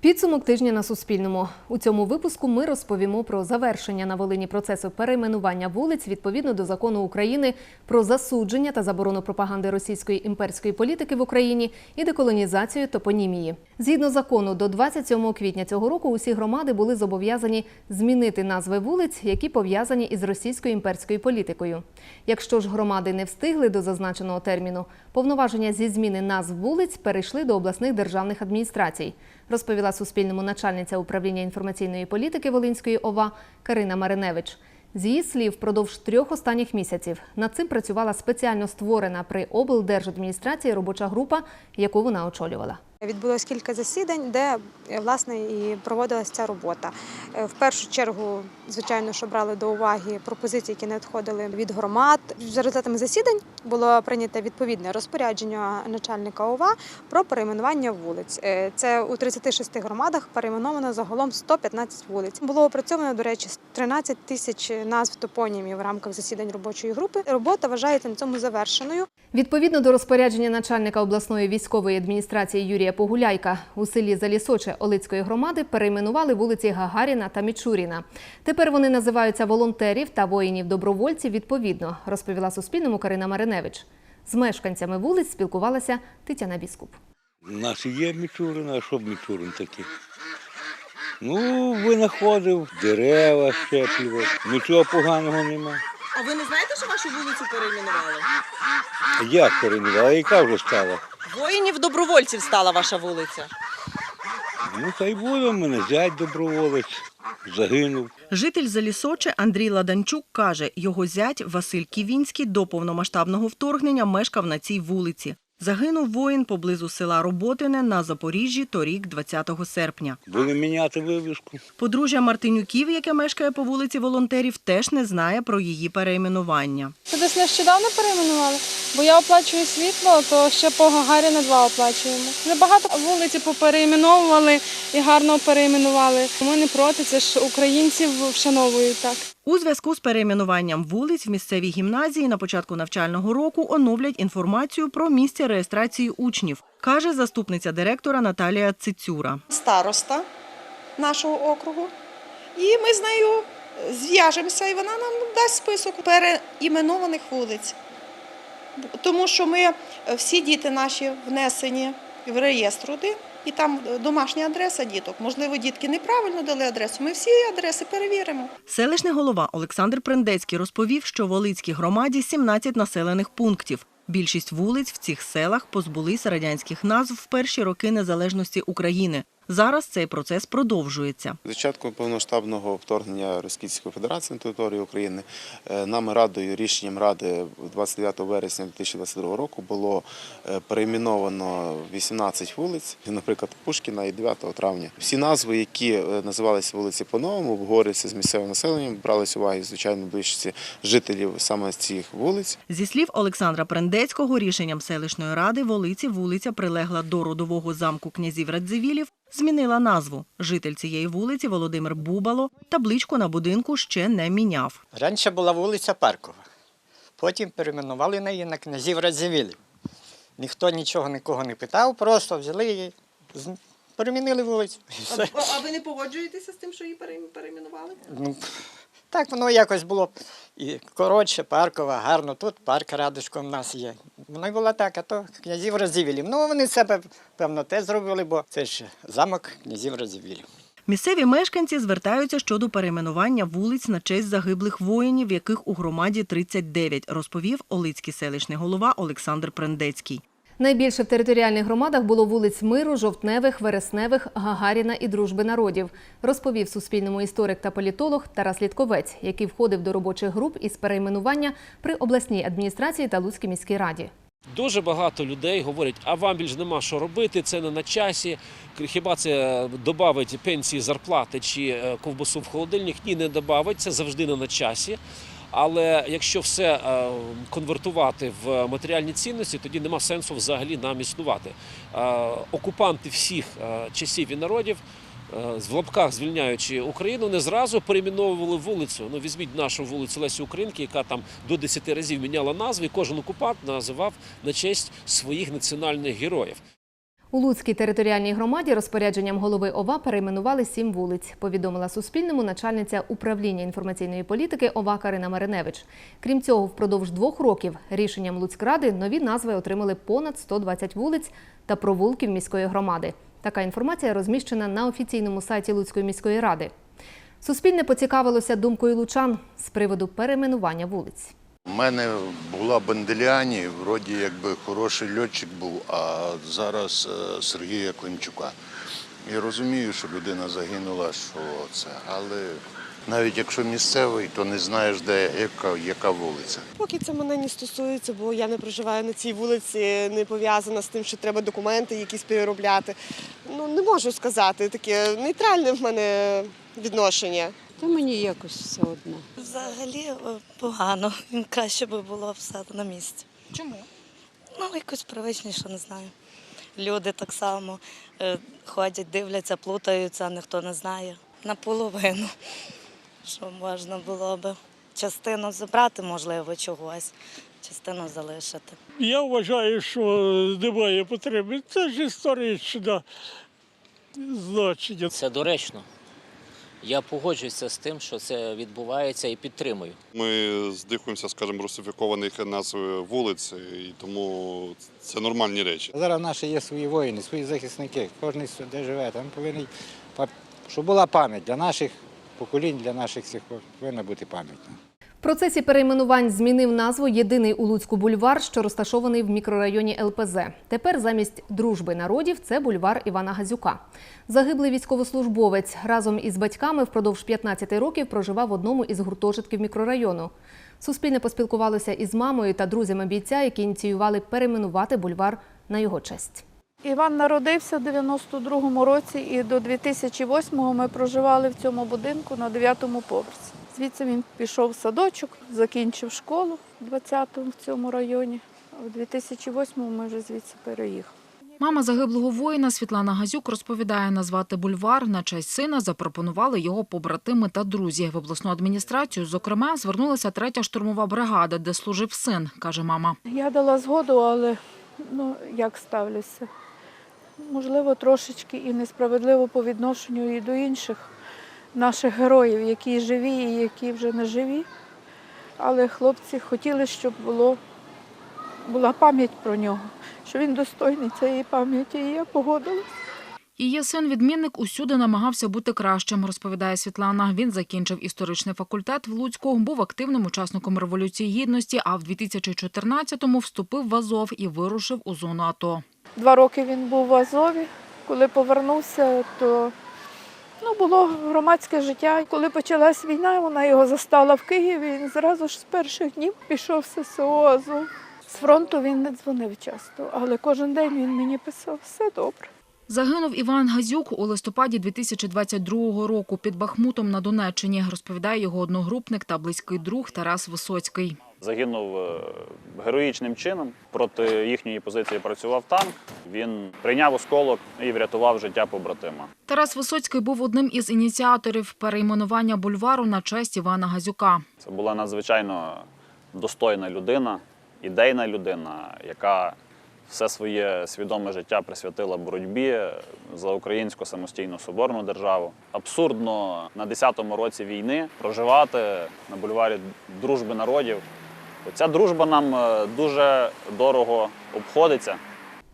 Підсумок тижня на Суспільному. У цьому випуску ми розповімо про завершення на Волині процесу перейменування вулиць відповідно до закону України про засудження та заборону пропаганди російської імперської політики в Україні і деколонізацію топонімії. Згідно закону, до 27 квітня цього року усі громади були зобов'язані змінити назви вулиць, які пов'язані із російською імперською політикою. Якщо ж громади не встигли до зазначеного терміну, повноваження зі зміни назв вулиць перейшли до обласних державних адміністрацій розповіла Суспільному начальниця управління інформаційної політики Волинської ОВА Карина Мариневич. З її слів, впродовж трьох останніх місяців над цим працювала спеціально створена при облдержадміністрації робоча група, яку вона очолювала. Відбулось кілька засідань, де е, власне і проводилася ця робота. Е, В першу чергу, звичайно, що брали до уваги пропозиції, які надходили від громад. За результатами засідань було прийнято відповідне розпорядження начальника ОВА про перейменування вулиць. Е, Це у 36 громадах перейменовано загалом 115 вулиць. Було опрацьовано, до речі, 13 тисяч назв топонімів в рамках засідань робочої групи. Робота вважається на цьому завершеною. Відповідно до розпорядження начальника обласної військової адміністрації Юрія Погуляйка у селі Залісоче Олицької громади перейменували вулиці Гагаріна та Мічуріна. Тепер вони називаються волонтерів та воїнів-добровольців відповідно, розповіла Суспільному Карина Мариневич. З мешканцями вулиць спілкувалася Тетяна Біскуп. У нас є Мічурин, а що б Мічурин такий? Ну, винаходив, дерева щеплював, нічого поганого нема. А ви не знаєте, що вашу вулицю перейменували? Як а яка вже стала? Воїнів добровольців стала ваша вулиця. Ну, та й буде в мене зять доброволець, загинув. Житель Залісоче Андрій Ладанчук каже, його зять Василь Ківінський до повномасштабного вторгнення мешкав на цій вулиці. Загинув воїн поблизу села Роботине на Запоріжжі торік, 20 серпня. Були міняти вивіску. Подружжя Мартинюків, яке мешкає по вулиці волонтерів, теж не знає про її перейменування. Це десь нещодавно перейменували, бо я оплачую світло, то ще по Гагаріна 2 оплачуємо. Небагато вулиці поперейменовували і гарно перейменували. Ми не проти, це ж українців вшановують так. У зв'язку з перейменуванням вулиць в місцевій гімназії на початку навчального року оновлять інформацію про місце реєстрації учнів, каже заступниця директора Наталія Цицюра. староста нашого округу, і ми з нею зв'яжемося, і вона нам дасть список переіменованих вулиць. Тому що ми е, всі діти наші внесені в реєстр один, і там домашня адреса діток. Можливо, дітки неправильно дали адресу. Ми всі адреси перевіримо. Селищний голова Олександр Прендецький розповів, що в Олицькій громаді 17 населених пунктів. Більшість вулиць в цих селах позбулися радянських назв в перші роки незалежності України. Зараз цей процес продовжується. З початку повноштабного вторгнення Російської Федерації на територію України е, нами радою, рішенням ради 29 вересня 2022 року було е, перейменовано 18 вулиць, наприклад, Пушкіна і 9 травня. Всі назви, які е, називалися вулиці по-новому, обговорюються з місцевим населенням, бралися уваги, звичайно, більшості жителів саме цих вулиць. Зі слів Олександра Прендецького, рішенням селищної ради Волиці вулиця прилегла до родового замку князів Радзивілів, змінила назву. Житель цієї вулиці Володимир Бубало табличку на будинку ще не міняв. Раніше була вулиця Паркова, потім перейменували неї на князів Радзивілів. Ніхто нічого нікого не питав, просто взяли її, з- перемінили вулицю. А, а ви не погоджуєтеся з тим, що її перей- перейменували? Ну, так воно якось було і коротше, паркова, гарно. Тут парк радочком в нас є. Воно й було так, а то князів Радзивілів. Ну, вони себе, певно, те зробили, бо це ж замок князів Радзивілів. Місцеві мешканці звертаються щодо перейменування вулиць на честь загиблих воїнів, яких у громаді 39, розповів Олицький селищний голова Олександр Прендецький. Найбільше в територіальних громадах було вулиць Миру, Жовтневих, Вересневих, Гагаріна і Дружби народів, розповів Суспільному історик та політолог Тарас Літковець, який входив до робочих груп із перейменування при обласній адміністрації та Луцькій міській раді. Дуже багато людей говорять, а вам більш нема що робити, це не на часі. Хіба це додавить пенсії, зарплати чи е, ковбасу в холодильник? Ні, не додавить, це завжди не на часі. Але якщо все е, конвертувати в матеріальні цінності, тоді нема сенсу взагалі нам існувати. Е, Окупанти всіх е, часів і народів. В лапках звільняючи Україну, не зразу перейменовували вулицю. Ну візьміть нашу вулицю Лесі Українки, яка там до 10 разів міняла назви. і Кожен окупант називав на честь своїх національних героїв. У Луцькій територіальній громаді розпорядженням голови ОВА перейменували сім вулиць, повідомила Суспільному начальниця управління інформаційної політики ОВА Карина Мариневич. Крім цього, впродовж двох років рішенням Луцькради нові назви отримали понад 120 вулиць та провулків міської громади. Така інформація розміщена на офіційному сайті Луцької міської ради. Суспільне поцікавилося думкою лучан з приводу перейменування вулиць. У мене була Банделяні, вроді якби хороший льотчик був, а зараз е, Сергія Климчука. Я розумію, що людина загинула, що це, але навіть якщо місцевий, то не знаєш, де яка, яка вулиця. Поки це мене не стосується, бо я не проживаю на цій вулиці, не пов'язана з тим, що треба документи якісь переробляти. Ну не можу сказати, таке нейтральне в мене відношення. Та мені якось все одно. Взагалі е, погано. Краще би було все на місці. Чому? Ну, якось привичніше, не знаю. Люди так само е, ходять, дивляться, плутаються, ніхто не знає. Наполовину, що можна було би частину забрати, можливо, чогось, частину залишити. Я вважаю, що немає потреби. Це ж історичне значення. Це доречно. Я погоджуюся з тим, що це відбувається і підтримую. Ми здихуємося, скажімо, русифікованих назв вулиць, і тому це нормальні речі. Зараз в наші є свої воїни, свої захисники. Кожен де живе, там повинен, щоб була пам'ять для наших поколінь, для наших всіх повинна бути пам'ять. В процесі перейменувань змінив назву єдиний у Луцьку бульвар, що розташований в мікрорайоні ЛПЗ. Тепер замість дружби народів це бульвар Івана Газюка. Загиблий військовослужбовець разом із батьками впродовж 15 років проживав в одному із гуртожитків мікрорайону. Суспільне поспілкувалося із мамою та друзями бійця, які ініціювали перейменувати бульвар на його честь. Іван народився в 92-му році і до 2008-го ми проживали в цьому будинку на 9-му поверсі. Звідси він пішов в садочок, закінчив школу в 20-му в цьому районі. А в 2008-му ми вже звідси переїхали. Мама загиблого воїна Світлана Газюк розповідає, назвати бульвар на честь сина запропонували його побратими та друзі. В обласну адміністрацію, зокрема, звернулася третя штурмова бригада, де служив син, каже мама. Я дала згоду, але ну, як ставлюся? Можливо, трошечки і несправедливо по відношенню і до інших наших героїв, які живі і які вже не живі. Але хлопці хотіли, щоб було, була пам'ять про нього, що він достойний цієї пам'яті, і я погодилась. Її син-відмінник усюди намагався бути кращим, розповідає Світлана. Він закінчив історичний факультет в Луцьку, був активним учасником Революції Гідності, а в 2014-му вступив в Азов і вирушив у зону АТО. Два роки він був в Азові. Коли повернувся, то ну, було громадське життя. Коли почалась війна, вона його застала в Києві. Він зразу ж з перших днів пішов в ССО. З фронту він не дзвонив часто, але кожен день він мені писав все добре. Загинув Іван Газюк у листопаді 2022 року під Бахмутом на Донеччині, розповідає його одногрупник та близький друг Тарас Висоцький. Загинув е, героїчним чином. Проти їхньої позиції працював танк. Він прийняв осколок і врятував життя побратима. Тарас Висоцький був одним із ініціаторів перейменування бульвару на честь Івана Газюка. Це була надзвичайно достойна людина, ідейна людина, яка все своє свідоме життя присвятила боротьбі за українську самостійну соборну державу. Абсурдно на 10-му році війни проживати на бульварі дружби народів. Ця дружба нам е, дуже дорого обходиться.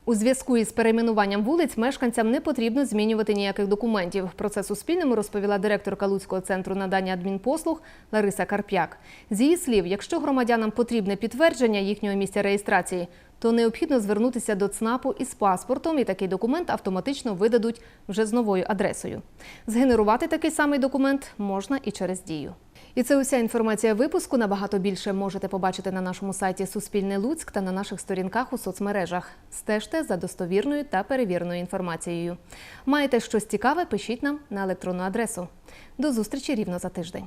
У зв'язку із перейменуванням вулиць мешканцям не потрібно змінювати ніяких документів. Про це Суспільному розповіла директорка Луцького центру надання адмінпослуг Лариса Карп'як. З її слів, якщо громадянам потрібне підтвердження їхнього місця реєстрації, то необхідно звернутися до ЦНАПу із паспортом, і такий документ автоматично видадуть вже з новою адресою. Згенерувати такий самий документ можна і через дію. І це уся інформація випуску. Набагато більше можете побачити на нашому сайті Суспільне Луцьк та на наших сторінках у соцмережах. Стежте за достовірною та перевіреною інформацією. Маєте щось цікаве? Пишіть нам на електронну адресу. До зустрічі рівно за тиждень.